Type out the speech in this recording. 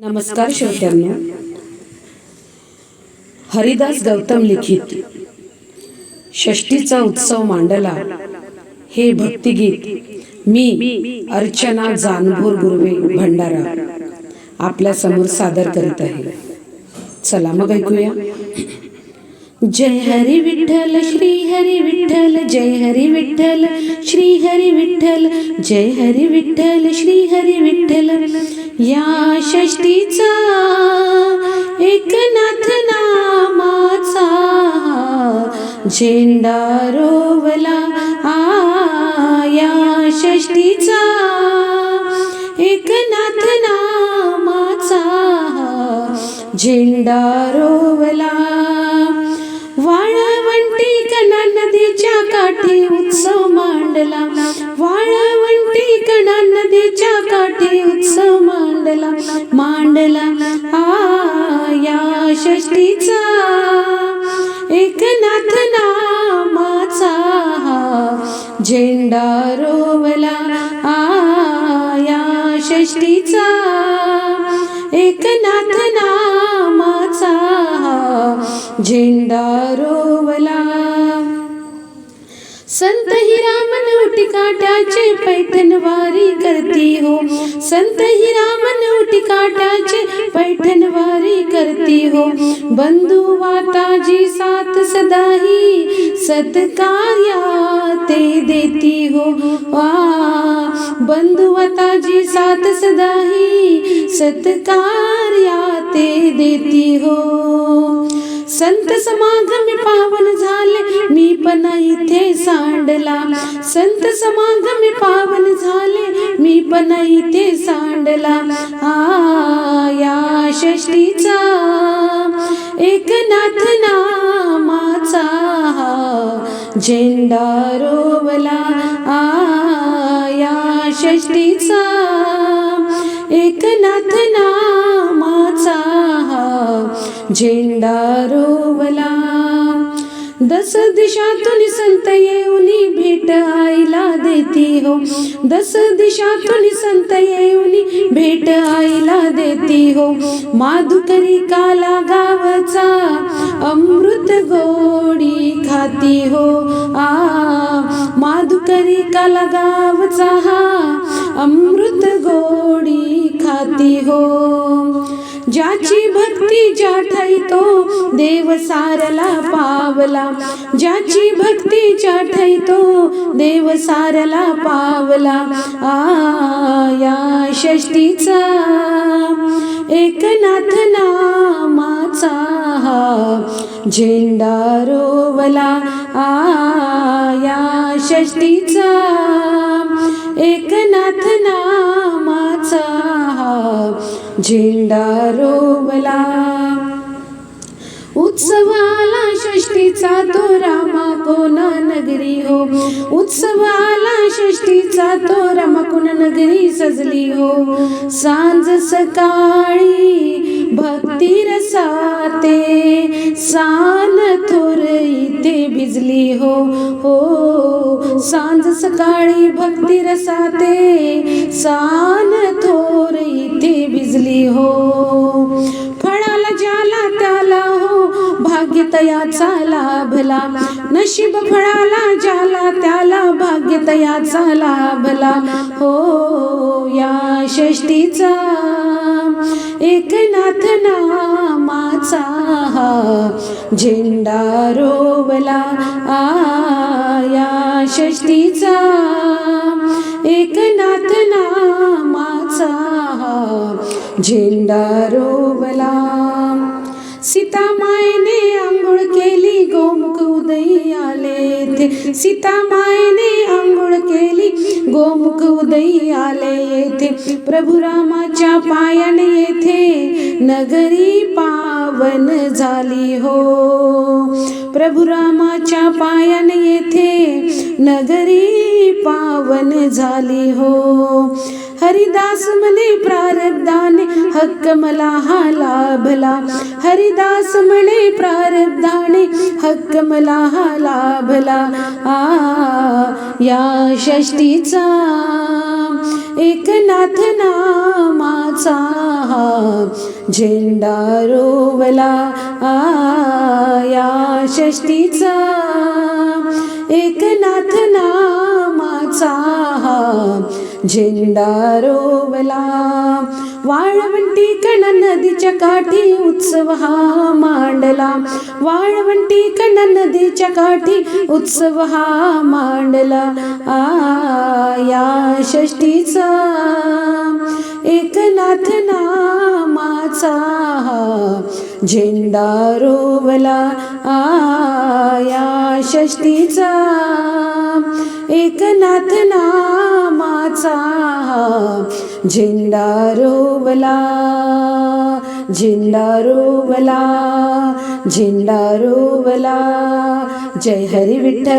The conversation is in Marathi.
नमस्कार श्रोत्यांनो. हरिदास गौतम लिखित षष्टीचा उत्सव मांडला. हे भक्तिगीत मी अर्चना जानभोर गुर्वे भंडारा आपल्यासमोर सादर करीत आहे. चला मग ऐकूया. जय हरी विठ्ठल श्री हरी विठ्ठल जय हरी विठ्ठल श्री हरी विठ्ठल जय हरी विठ्ठल श्री हरी विठ्ठल. या षष्टीचा एकनाथ नामाचा झेंडा रोवला. आया षष्टीचा एकनाथ नामाचा झेंडा रोवला. वाळवंटी कणा नदीच्या काठी उत्सव मांडला मांडला आया षष्टीचा एकनाथ नामाचा झेंडा रोवला आया या षष्टीचा एकनाथ नामाचा झेंडा उटी काट्याचे पैठणवारी करती हो। संत हिरामन उटी काट्याचे पैठणवारी करती हो। बंधू वाताजी साथ सदाही सत्कार्या ते देती हो। वा बंधू वाताजी साथ सदाही सत्कार्या ते देती हो। संत समागम पावन सांडला संत समागम पावन झाले मी पण इथे सांडला. आया या षष्टीचा एकनाथ नामाचा झेंडा रोवला. आया या षष्टीचा एकनाथ नामाचा झेंडा रोवला दस दिशातून संत येऊनी भेट आईला देती हो. दस दिशातून संत येऊनी भेट आईला देती हो. माधुकरी काला गावचा अमृत गोडी खाती हो. आ माधुकरी काला गावचा हा अमृत गोडी खाती हो. ज्याची भक्ती ज्या ठाई तो देव सारला पावला. ज्याची भक्ती ज्या ठाई तो देव सारला पावला. आया या षष्टीचा एकनाथ नामाचा झेंडा रोवला. आया या षष्टीचा एकनाथ झेंडा रोवला. उत्सवाला षष्टीचा तो रामा कोणा नगरी हो? उत्सवाला षष्टीचा तो रामा नगरी सजली हो? सांज सकाळी भक्ती रसाते सान थोर इथे भिजली हो. हो सांज सकाळी भक्ती रसाते सान थोर दिली हो. फळाला ज्याला त्याला हो भाग्य तयाचा लाभला नशीब फळाला ज्याला त्याला भाग्य तयाचा लाभला हो या षष्टीचा एकनाथ नामाचा झेंडा रोवला. आ या षष्टीचा एक झेंडा रोवला. सीता मायने आंघोळ केली गोमुख उदयी आले येथे. सीता मायने आंघोळ केली गोमुख उदयी आले येथे. प्रभू रामाच्या पायाने येथे नगरी पावन झाली हो. प्रभू रामाच्या पायाने येथे नगरी पावन झाली हो. हरिदास म्हणे प्रारब्धाने हक्क मला हा लाभला. हरिदास म्हणे प्रारब्धाने हक्क मला हा लाभला. आ या षष्टीचा एकनाथ नामाचा हा झेंडा रोवला. आ या षष्टीचा एकनाथ नामाचा झेंडा रोवला. वाळवंटी कण नदीच्या काठी उत्सव हा मांडला. वाळवंटी कण नदीच्या काठी उत्सव हा मांडला. आया षष्टीचा एकनाथ नामाचा झेंडा रोवला. आया षष्टीचा एकनाथ नामाचा झेंडा रोवला झेंडा रोवला झेंडा रोवला. जय हरी विठ्ठल.